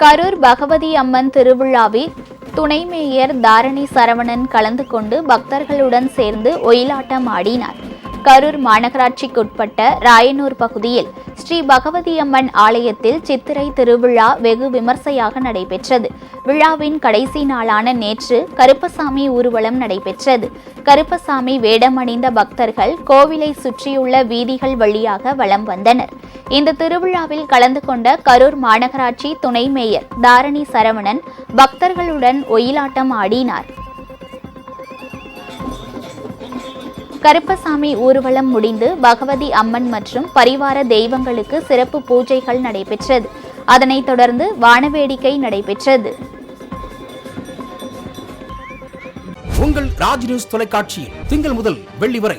கரூர் பகவதி அம்மன் திருவிழாவில் துணை மேயர் தாரணி சரவணன் கலந்து கொண்டு பக்தர்களுடன் சேர்ந்து ஒயிலாட்டம் ஆடினார். கரூர் மாநகராட்சிக்குட்பட்ட ராயனூர் பகுதியில் ஸ்ரீ பகவதி அம்மன் ஆலயத்தில் சித்திரை திருவிழா வெகு விமர்சையாக நடைபெற்றது. விழாவின் கடைசி நாளான நேற்று கருப்பசாமி ஊர்வலம் நடைபெற்றது. கருப்பசாமி வேடமணிந்த பக்தர்கள் கோவிலை சுற்றியுள்ள வீதிகள் வழியாக வலம் வந்தனர். இந்த திருவிழாவில் கலந்து கொண்ட கரூர் மாநகராட்சி துணை மேயர் தாரணி சரவணன் பக்தர்களுடன் ஒயிலாட்டம் ஆடினார். கருப்பசாமி ஊர்வலம் முடிந்து பகவதி அம்மன் மற்றும் பரிவார தெய்வங்களுக்கு சிறப்பு பூஜைகள் நடைபெற்றது. அதனைத் தொடர்ந்து வானவேடிக்கை நடைபெற்றது. உங்கள் ராஜ் நியூஸ் தொலைக்காட்சியில் திங்கள் முதல் வெள்ளி வரை